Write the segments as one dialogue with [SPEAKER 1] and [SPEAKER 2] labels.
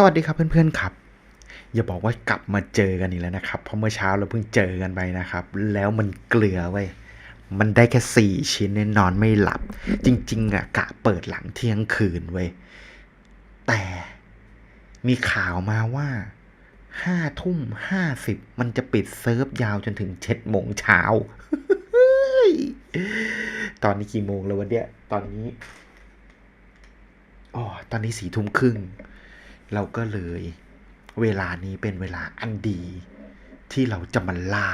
[SPEAKER 1] สวัสดีครับเพื่อนๆครับ อย่าบอกว่ากลับมาเจอกันอีกแล้วนะครับ เพราะเมื่อเช้าเราเพิ่งเจอกันไปนะครับ แล้วมันเกลือเว้ยมันได้แค่สี่ชิ้นเนี่ยนอนไม่หลับ จริง ๆอะกะเปิดหลังเที่ยงคืนเว้ยแต่มีข่าวมาว่าห้าทุ่มห้าสิบมันจะปิดเซิร์ฟยาวจนถึงเจ็ดโมงเช้าตอนนี้กี่โมงแล้ววันเนี้ยตอนนี้อ๋อตอนนี้สี่ทุ่มครึ่ง เราก็เลยเวลานี้เป็นเวลาอันดี ที่เราจะมาล่า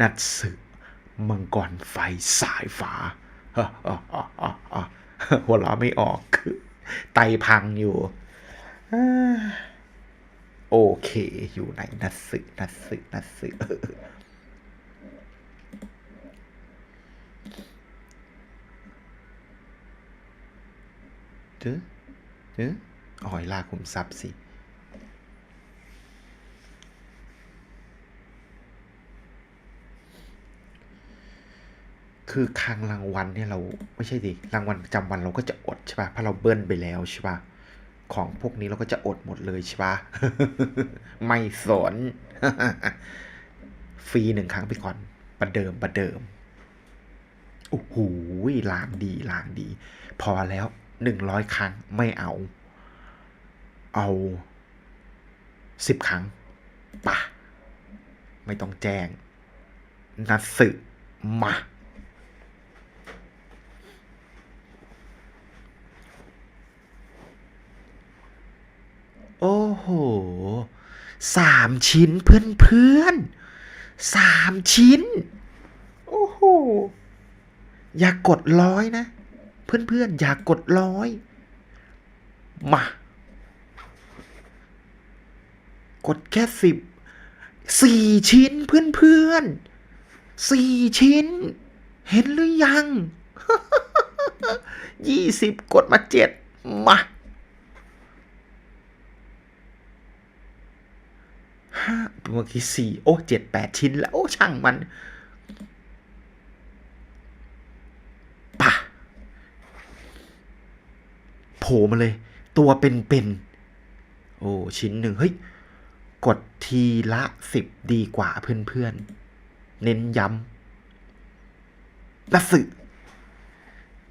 [SPEAKER 1] นัดสึมังกรไฟสายฟ้าหัวเราะไม่ออกคือไตพังอยู่อโอเค อยู่ไหนนัดสึนัดสึนัดสึเจอเจอ อ๋อยลากขุมทรัพย์สิ คือคางรางวัลเนี่ยเราไม่ใช่ดิรางวัลประจำวันเราก็จะอดใช่ป่ะเพราะเราเบิ้ลไปแล้วใช่ป่ะของพวกนี้เราก็จะอดหมดเลยใช่ป่ะไม่สน ฟรีหนึ่งครั้งไปก่อน ประเดิมประเดิม โอ้โหลางดีลางดี พอแล้วหนึ่งร้อยครั้งไม่เอา เอาสิบครั้งปะไม่ต้องแจ้งนัดสึมา โอ้โหสามชิ้นเพื่อนเพื่อนสามชิ้น โอ้โห อย่ากกดร้อยนะ เพื่อนเพื่อนอย่ากกดร้อย มา กดแค่สิบสี่ชิ้นเพื่อนเพื่อนๆสี่ชิ้น เห็นหรือยังยี่สิบกดมาเจ็ดมาห้าเมื่อกี้สี่โอ้เจ็ดแปดชิ้นแล้ว โอ้ช่างมันป่ะโผล่มาเลย ตัวเป็นๆโอ้ ชิ้นหนึ่งเฮ้ย กดทีละสิบดีกว่าเพื่อนๆ เน้นย้ำนัสึ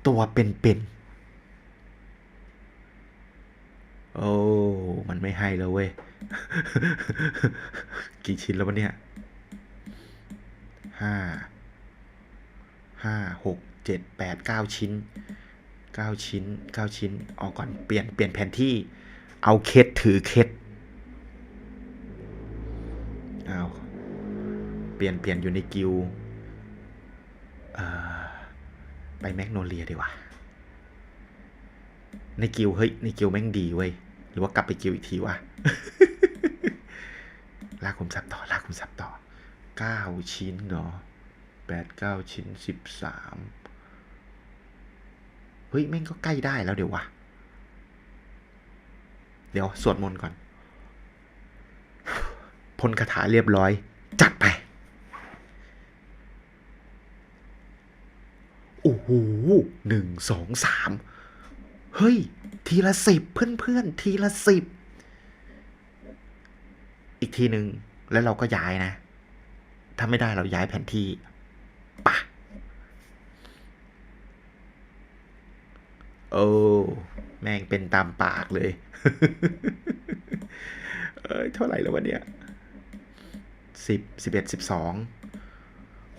[SPEAKER 1] ตัวเป็นๆ โอ้ มันไม่ให้แล้วเว้ย กี่ชิ้นแล้ววะเนี่ยห้าห้าหกเจ็ดแปดเก้าชิ้นเก้าชิ้นเก้าชิ้นออกก่อนเปลี่ยนเปลี่ยนแผนที่ เอาเคสถือเคส ลี่ยนเปลี่ยนอยู่ในกิวไปแมกโนเลียดีกว่า ในกิวเฮ้ย ในกิวแม่งดีเว้ย หรือว่ากลับไปกิวอีกทีวะลากคุมทรัพย์ต่อลากคุมทรัพย์ต่อเก้าชิ้นเนาะแปดเก้าชิ้นสิบสามเฮ้ย แม่งก็ใกล้ได้แล้วเดี๋ยววะ เดี๋ยว สวดมนต์ก่อนพ่นคาถาเรียบร้อย จัดไป โอ้โหหนึ่งสองสามเฮ้ย ทีละสิบเพื่อนๆ ทีละสิบ อีกทีหนึ่งแล้วเราก็ย้ายนะ ถ้าไม่ได้เราย้ายแผนที่ปะโอ้ แม่งเป็นตามปากเลย เอ้ย เท่าไหร่แล้ววะเนี่ยสิบสิบเอ็ดสิบสอง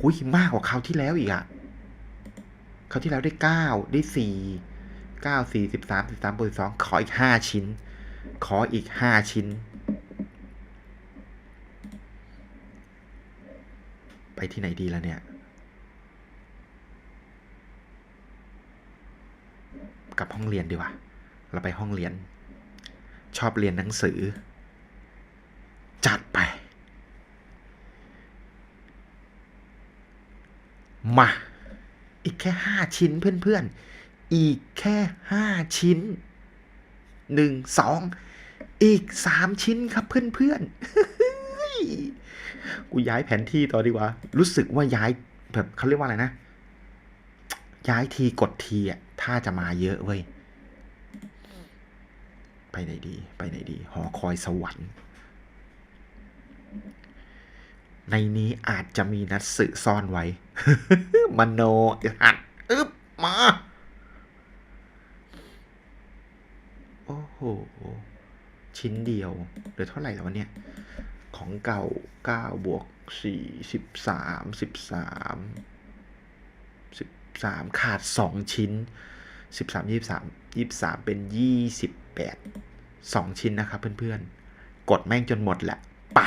[SPEAKER 1] หุยมากกว่าคราวที่แล้วอีกอะ คราที่แล้วได้เก้าได้สี่เก้าสี่สิบสามสิบสามบวกสองขออีกห้าชิ้น ขออีกห้าชิ้น ไปที่ไหนดีล่ะเนี่ย กลับห้องเรียนดีว่าเราไปห้องเรียน ชอบเรียนหนังสือ จัดไป มา อีกแค่ห้าชิ้นเพื่อนๆ อีกแค่ห้าชิ้นหนึ่งสองอีกสามชิ้นครับเพื่อนๆ กูย้ายแผนที่ต่อดีกว่า รู้สึกว่าย้ายแบบเขาเรียกว่าอะไรนะ ย้ายทีกดทีอะ ถ้าจะมาเยอะเว้ย ไปไหนดี ไปไหนดี หอคอยสวรรค์ ในนี้อาจจะมีนัดสื่อซ่อนไว้ มโนหัดอึบมา โอ้โห ชิ้นเดียวเหลือเท่าไหร่แล้ววะเนี่ย ของเก่าเก้าบวกสี่สิบสามสิบสามสิบสามขาดสองชิ้นสิบสามยี่สามยี่บสามเป็นยี่สิบแปดสองชิ้นนะครับเพื่อนๆ กดแม่งจนหมดแหละปะ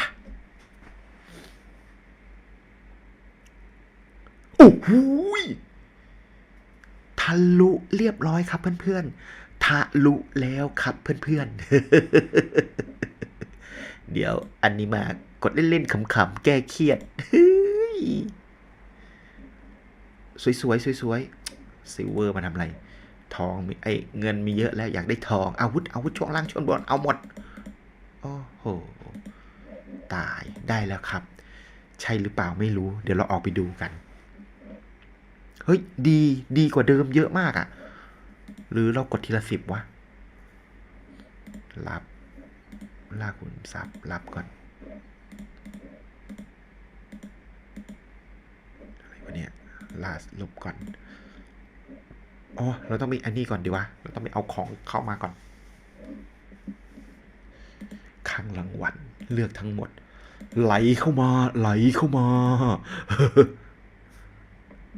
[SPEAKER 1] โอ้โหทะลุเรียบร้อยครับเพื่อนๆ ทะลุแล้วครับเพื่อนๆ เดี๋ยวอันนี้มากดเล่นๆขำๆ แก้เครียด สวยๆ สวยๆซิลเวอร์มาทำอะไร ทองมีไอเงินมีเยอะแล้วอยากได้ทองอาวุธอาวุธช่วงล่างช่วงบนเอาหมด โอ้โห ตายได้แล้วครับ ใช่หรือเปล่าไม่รู้ เดี๋ยวเราออกไปดูกัน เฮ้ยดีดีกว่าเดิมเยอะมากอะ่ะ หรือเรากดทีละสิบวะรับลากขุนทรัพย์รับก่อนอะไรวะเนี่ยลาลบก่อนอ๋อเราต้องมีอันนี้ก่อนดีวะเราต้องไปเอาของเข้ามาก่อนข้างรางวัลเลือกทั้งหมด ไหลเข้ามาไหลเข้ามา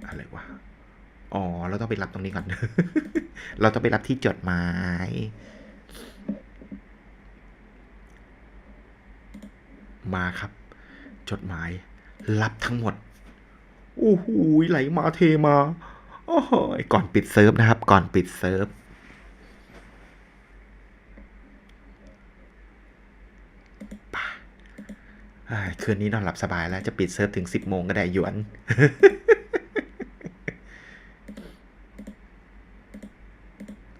[SPEAKER 1] อะไรวะ อ๋อ เราต้องไปรับตรงนี้ก่อน เราต้องไปรับที่จดหมาย มาครับ จดหมาย รับทั้งหมด โอ้โหไหลมาเทมาโอ้โหก่อนปิดเซิร์ฟนะครับ ก่อนปิดเซิร์ฟป่ะคืนนี้นอนหลับสบายแล้วจะปิดเซิร์ฟถึงสิบโมงก็ได้หยวน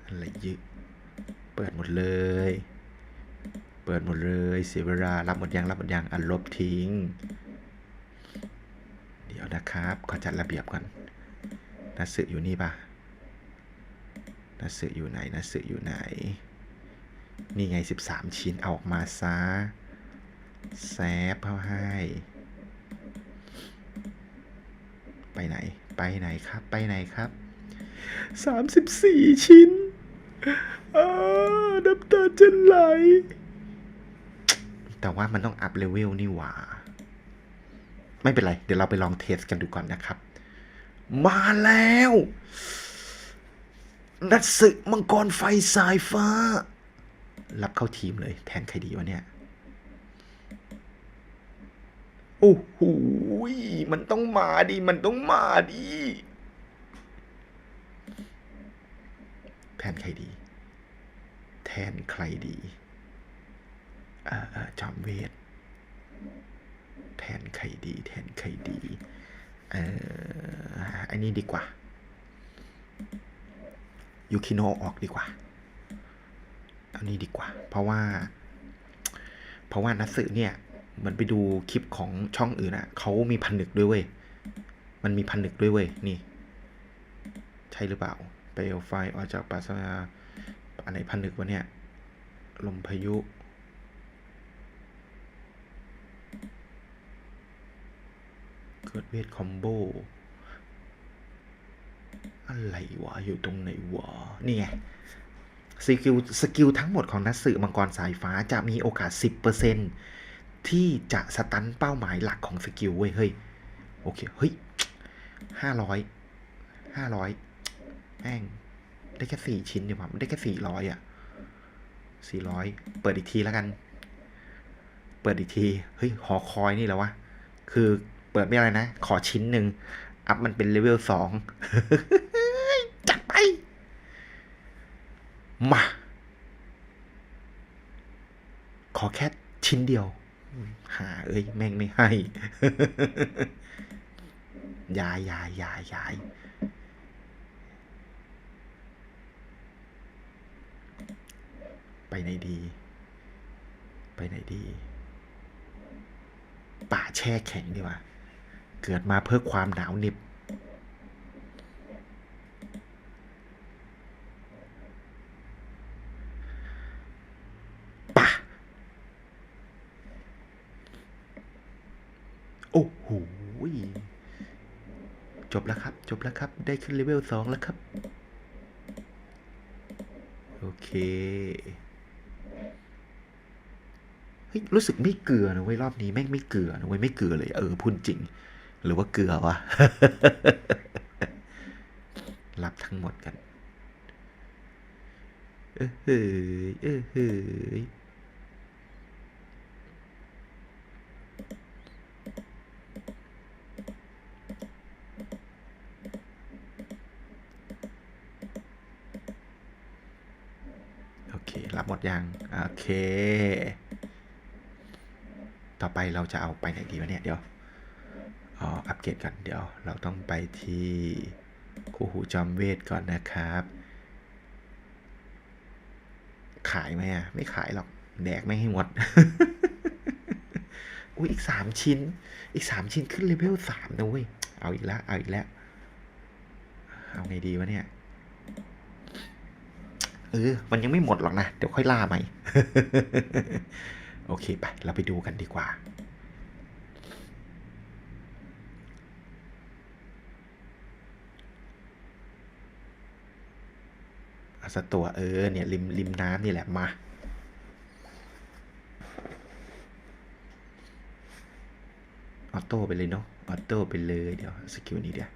[SPEAKER 1] อะไรยึกเปิดหมดเลย เปิดหมด เสียเวลา รับหมดยังรับหมดยังอันลบทิ้ง เดี๋ยวนะครับ ขอจัดระเบียบก่อนนัสื่ออยู่นี่ปะนัสื่ออยู่ไหนนัสื่ออยู่ไหน นี่ไง 13 ชิ้นเอาออกมาซะแซฟเข้าให้ ไปไหน ไปไหนครับ ไปไหนครับ 34 ชิ้น อ้าน้ำตาจะไหล แต่ว่ามันต้องอัพเลเวลนี่หว่า ไม่เป็นไร เดี๋ยวเราไปลองเทสกันดูก่อนนะครับ มาแล้ว นัดศึกมังกรไฟสายฟ้า รับเข้าทีมเลย แทนใครดีวะเนี่ย โอ้โหมันต้องมาดิ มันต้องมาดิแทนใครดี แทนใครดี จอมเวท แทนใครดีแทนใครดีเอ่ออันนี้ดีกว่า ยูคิโนะออกดีกว่า เอานี้ดีกว่า เพราะว่า เพราะว่านัสึเนี่ยเหมือนไปดูคลิปของช่องอื่นอะเขามีพันหนึกด้วยเว้ย มันมีพันหนึกด้วยเว้ย นี่ ใช่หรือเปล่าเปลวไฟออกจากปราสาทอะไรพันหนึกวะเนี่ย ลมพายุ เกิ ดเวทคอมโบ อะไรวะ อยู่ตรงไหนวะ นี่ไงสกิลสกิลทั้งหมดของนักสืบมังกรสายฟ้าจะมีโอกาส 10%ที่จะสตันเป้าหมายหลักของสกิลเว้ย เฮ้ย โอเค เฮ้ยห้าร้อยห้าร้อยแม่งได้แค่สี่ชิ้นดีกว่ามันได้แค่สี่ร้อยอะสี่ร้อยเปิดอีกทีแล้วกัน เปิดอีกที เฮ้ย หอคอยนี่แล้ววะ คือ เปิดไม่อะไรนะ ขอชิ้นหนึ่ง อัพมันเป็นเลเวลสองจัดไป มา ขอแค่ชิ้นเดียว หา เอ้ย แม่งไม่ให้ ยายยายยายยายไปไหนดี ไปไหนดี ป่าแช่แข็งดีกว่า เกิดมาเพื่อความหนาวหนิบป่ะ โอ้โห จบแล้วครับ จบแล้วครับ ได้ขึ้นเลเวลสองแล้วครับ โอเคเฮ้ยรู้สึกไม่เกลือนะเว้ยรอบนี้แม่งไม่เกลือนะเว้ยไม่เกลือเลยเออพูดจริง หรือว่าเกลือวะ รับทั้งหมดกัน เออเฮ้ยเออเฮ้ยโอเค รับหมดยัง โอเค ต่อไปเราจะเอาไปไหนดีวะเนี่ย เดี๋ยว เกรดกันเดี๋ยว เราต้องไปที่คู่หูจอมเวทก่อนนะครับ ขายไหมอะ ไม่ขายหรอก แดกไม่ให้หมด อุ้ยอีกสามชิ้น อีกสามชิ้นขึ้นเลเวลสามนะเว้ย เอาอีกแล้ว เอาอีกแล้ว เอาไงดีวะเนี่ย เออ มันยังไม่หมดหรอกนะ เดี๋ยวค่อยล่าใหม่ โอเค ไป เราไปดูกันดีกว่า เอา สักตัวเออเนี่ยริมริมน้ำนี่แหละมาออโต้ไปเลยเนาะออโต้ไปเลยเดี๋ยวสกิลนี้เดี๋ยว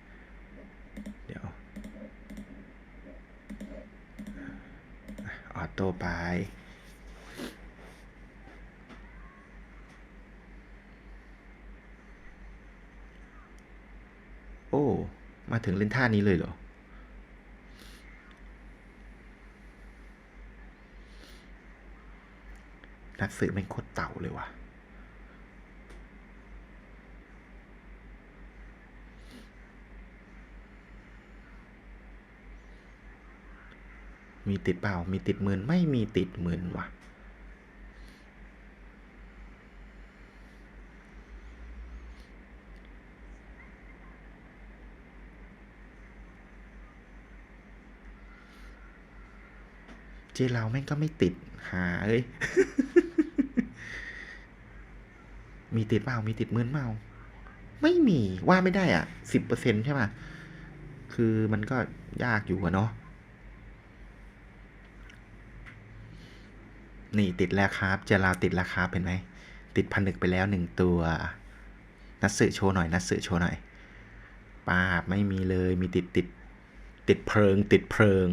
[SPEAKER 1] เดี๋ยวออโต้ไปโอ้ มาถึงเล่นท่านี้เลยเหรอ นักสืบแม่งโคตรเต่าเลยว่ะ มีติดเปล่า มีติดหมื่นไม่มีติดหมื่นว่ะเจเราแม่งก็ไม่ติด หาเอ้ย มีติดเปล่ามีติดหมื่นเปล่าไม่มีว่าไม่ได้อะสิบเปอร์เซ็นใช่ป่ะคือมันก็ยากอยู่อะเนาะนี่ติดแล้วครับเจลาวติดแล้วครับเห็นไหมติดพันนึกไปแล้วหนึ่งตัว นัดสื่อโชว์หน่อย นัดสื่อโชว์หน่อยปาบไม่มีเลยมีติดติดติดเพลิง ติดเพลิง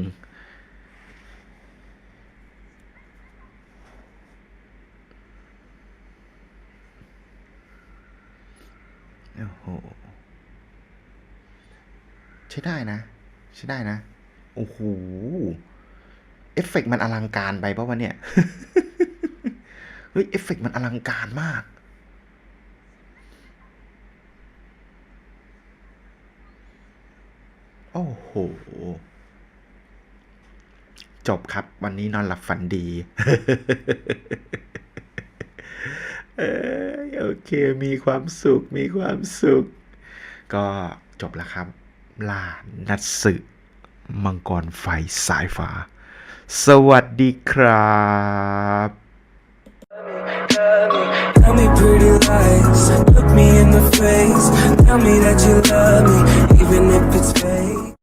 [SPEAKER 1] โอ้โห ใช้ได้นะ ใช้ได้นะ โอ้โห เอฟเฟกต์มันอลังการไปปะวะเนี่ย เฮ้ย เอฟเฟกต์มันอลังการมาก โอ้โห จบครับ วันนี้นอนหลับฝันดี เอยโอเค มีความสุข มีความสุข ก็จบแล้วครับ ลานัดสึมังกรไฟสายฟ้า สวัสดีครับ
[SPEAKER 2] Tell me pretty lies, look me in the face. Tell me that you love me, even if it's fake.